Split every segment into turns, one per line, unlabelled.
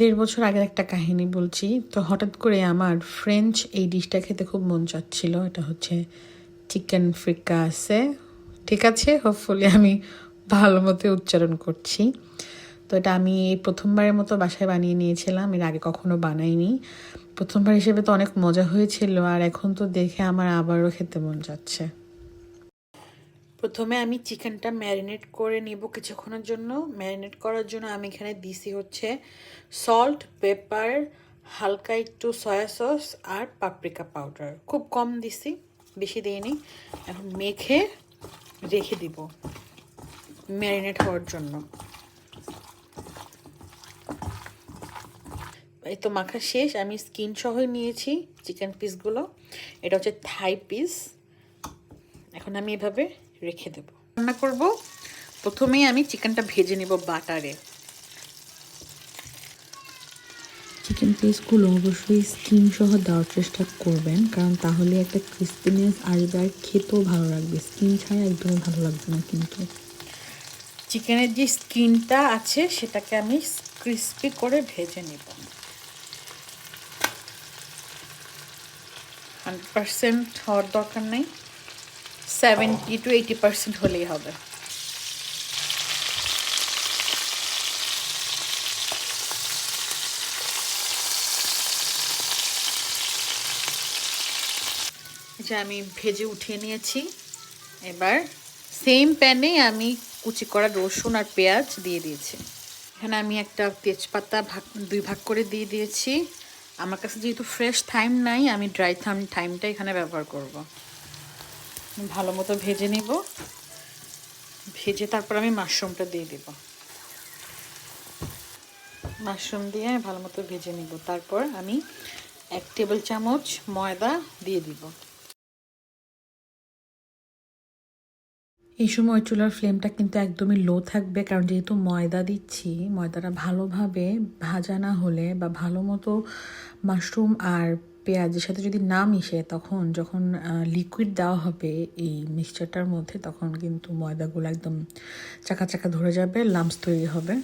দেড় বছর আগের একটা কাহিনী বলছি। তো হঠাৎ করে আমার ফ্রেঞ্চ এই ডিশটা খেতে খুব মন চাচ্ছিল। এটা হচ্ছে চিকেন ফ্রিকা আছে ঠিক আছে হোপফুলি আমি ভালো মতো উচ্চারণ করছি। তো এটা আমি এই প্রথমবারের মতো বাসায় বানিয়ে নিয়েছিলাম। এর আগে কখনো বানাইনি। প্রথমবার হিসেবে তো অনেক মজা হয়েছিল। আর এখন তো দেখে আমার আবারও খেতে মন যাচ্ছে। প্রথমে আমি চিকেনটা ম্যারিনেট করে নিব কিছুক্ষণের জন্য। ম্যারিনেট করার জন্য আমি এখানে দিছি হচ্ছে সল্ট পেপার হালকা একটু সয়া সস আর পাপরিকা পাউডার খুব কম দিছি, বেশি দিইনি। এখন মেখে রেখে দিব ম্যারিনেট হওয়ার জন্য। এই তো মাখা শেষ। আমি স্কিন সহই নিয়েছি চিকেন পিসগুলো এটা হচ্ছে থাই পিস এখন আমি এভাবে রেখে দেব। রান্না করব। প্রথমেই আমি চিকেনটা ভেজে নেব বাটারে। চিকেন পিসগুলো অবশ্যই স্কিন সহ দেওয়ার চেষ্টা করবেন কারণ তাহলে একটা ক্রিস্পিনেস আসবে আর খেতেও ভালো লাগবে। স্কিন ছাড়া একদমই ভালো লাগবে না কিন্তু। চিকেনের যে স্কিনটা আছে সেটাকে আমি ক্রিস্পি করে ভেজে নেব। হান্ড্রেড পারসেন্ট হওয়ার দরকার নেই। সেভেন্টি টু এইটি পার্সেন্ট হলেই হবে। যে আমি ভেজে উঠিয়ে নিয়েছি। এবার সেম প্যানে আমি কুচি করা রসুন আর পেঁয়াজ দিয়ে দিয়েছি। এখানে আমি একটা তেজপাতা ভাগ, দুই ভাগ করে দিয়ে দিয়েছি। আমার কাছে যেহেতু ফ্রেশ থাইম নাই, আমি ড্রাই থাম টাইমটা এখানে ব্যবহার করব। ভালো মতো ভেজে নিব। ভেজে তারপর আমি মাশরুমটা দিয়ে দিব। মাশরুম দিয়ে আমি ভালো মতো ভেজে নিব। তারপর আমি এক টেবিল চামচ ময়দা দিয়ে দিব। এই সময় চুলার ফ্লেমটা কিন্তু একদমই লো থাকবে, কারণ যেহেতু ময়দা দিচ্ছি, ময়দাটা ভালোভাবে ভাজা না হলে বা ভালো মতো মাশরুম আর পেঁয়াজের সাথে যদি না মিশে, তখন যখন লিকুইড দেওয়া হবে এই মিক্সচারটার মধ্যে, তখন কিন্তু ময়দাগুলো একদম চাকা চাকা ধরে যাবে লাম্পস তৈরি হবে।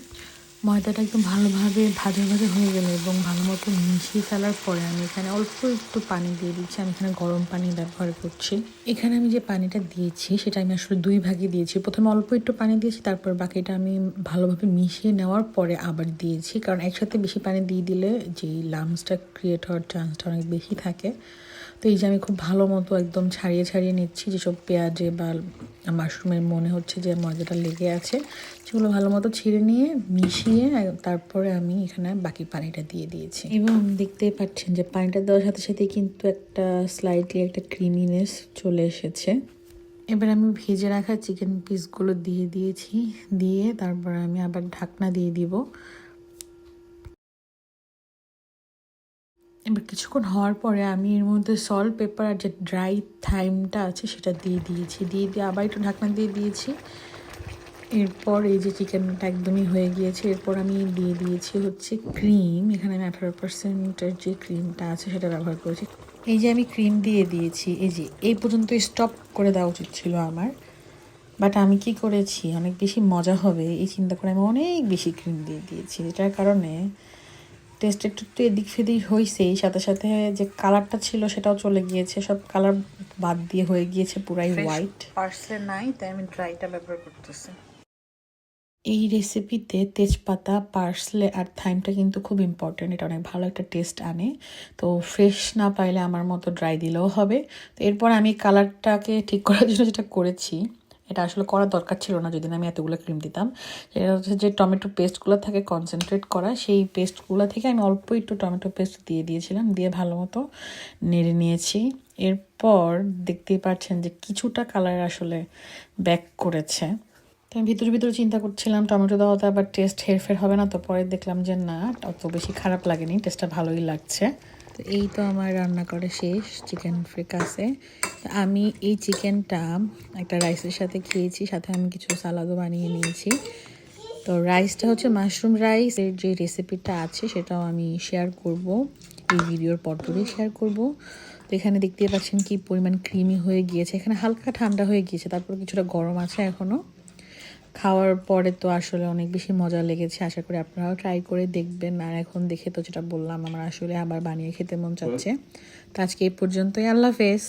ময়দাটা একদম ভালোভাবে, ভাজা ভাজা হয়ে গেলে এবং ভালো মতো মিশিয়ে ফেলার পরে আমি এখানে অল্প একটু পানি দিয়ে দিচ্ছি। আমি এখানে গরম পানি ব্যবহার করছি। এখানে আমি যে পানিটা দিয়েছি, সেটা আমি আসলে দুই ভাগে দিয়েছি। প্রথমে অল্প একটু পানি দিয়েছি, তারপর বাকিটা আমি ভালোভাবে মিশিয়ে নেওয়ার পরে আবার দিয়েছি। কারণ একসাথে বেশি পানি দিয়ে দিলে যেই লামসটা ক্রিয়েট হওয়ার চান্সটা অনেক বেশি থাকে। তো এই যে আমি খুব ভালো মতো একদম ছাড়িয়ে ছাড়িয়ে নিচ্ছি, যেসব পেঁয়াজে বা মাশরুমের মনে হচ্ছে যে ময়দাটা লেগে আছে। সেগুলো ভালো মতো ছিঁড়ে নিয়ে মিশিয়ে তারপরে আমি এখানে বাকি পানিটা দিয়ে দিয়েছি। এবং দেখতে পাচ্ছেন যে পানিটা দেওয়ার সাথে সাথে কিন্তু একটা স্লাইটলি একটা ক্রিমিনেস চলে এসেছে। এবার আমি ভেজে রাখা চিকেন পিসগুলো দিয়ে দিয়েছি। দিয়ে তারপর আমি আবার ঢাকনা দিয়ে দিব। এবার কিছুক্ষণ হওয়ার পরে আমি এর মধ্যে সল্ট পেপার আর যে ড্রাই থাইমটা আছে সেটা দিয়ে দিয়েছি। দিয়ে দিয়ে আবার একটু ঢাকনা দিয়ে দিয়েছি। এরপর এই যে চিকেনটা একদমই হয়ে গিয়েছে, এরপর আমি দিয়ে দিয়েছি হচ্ছে ক্রিম এখানে আমি আঠারো পার্সেন্টের যে ক্রিমটা আছে সেটা ব্যবহার করেছি। এই যে আমি ক্রিম দিয়ে দিয়েছি, এই যে, এই পর্যন্ত স্টপ করে দেওয়া উচিত ছিল আমার। বাট আমি কি করেছি? অনেক বেশি মজা হবে, এই চিন্তা করে আমি অনেক বেশি ক্রিম দিয়ে দিয়েছি। যেটার কারণে টেস্ট একটু একটু এদিক সেদিক হয়েছেই সাথে সাথে যে কালারটা ছিল সেটাও চলে গিয়েছে সব কালার বাদ দিয়ে হয়ে গিয়েছে পুরাই হোয়াইট পার্সলে নাই তাই আমি ড্রাইটা ব্যবহার করতেছি। এই রেসিপিতে তেজপাতা পার্সলে আর থাইমটা কিন্তু খুব ইম্পর্টেন্ট এটা অনেক ভালো একটা টেস্ট আনে। তো ফ্রেশ না পাইলে আমার মতো ড্রাই দিলেও হবে। তো এরপর আমি কালারটাকে ঠিক করার জন্য যেটা করেছি এটা আসলে করার দরকার ছিল না যদি না আমি এতগুলো ক্রিম দিতাম। সেটা হচ্ছে যে টমেটো পেস্টগুলো থাকে কনসেন্ট্রেট করা, সেই পেস্টগুলো থেকে আমি অল্প একটু টমেটো পেস্ট দিয়ে দিয়েছিলাম, দিয়ে ভালো মতো নেড়ে নিয়েছি। এরপর দেখতেই পাচ্ছেন যে কিছুটা কালার আসলে ব্যাক করেছে। তো আমি ভিতরে ভিতরে চিন্তা করছিলাম টমেটো দেওয়াতে আবার টেস্ট হেরফের হবে না, তো পরে দেখলাম যে না, অত বেশি খারাপ লাগেনি টেস্টটা ভালোই লাগছে। তো এই তো আমার রান্না করা শেষ চিকেন ফ্রিকাসে আমি এই চিকেনটা একটা রাইসের সাথে খেয়েছি, সাথে আমি কিছু সালাদও বানিয়ে নিয়েছি। তো রাইসটা হচ্ছে মাশরুম রাইসের যে রেসিপিটা আছে সেটাও আমি শেয়ার করব, এই ভিডিওর পরপরই শেয়ার করব। তো এখানে দেখতেই পাচ্ছেন কি পরিমাণ ক্রিমি হয়ে গিয়েছে। এখানে হালকা ঠান্ডা হয়ে গিয়েছে, তারপর কিছুটা গরম আছে এখনও খাওয়ার পরে তো আসলে অনেক বেশি মজা লেগেছে। আশা করি আপনারাও ট্রাই করে দেখবেন। আর এখন দেখে তো যেটা বললাম আমার আসলে আবার বানিয়ে খেতে মন চাচ্ছে। তো আজকে এই পর্যন্তই। আল্লাহ হাফেজ।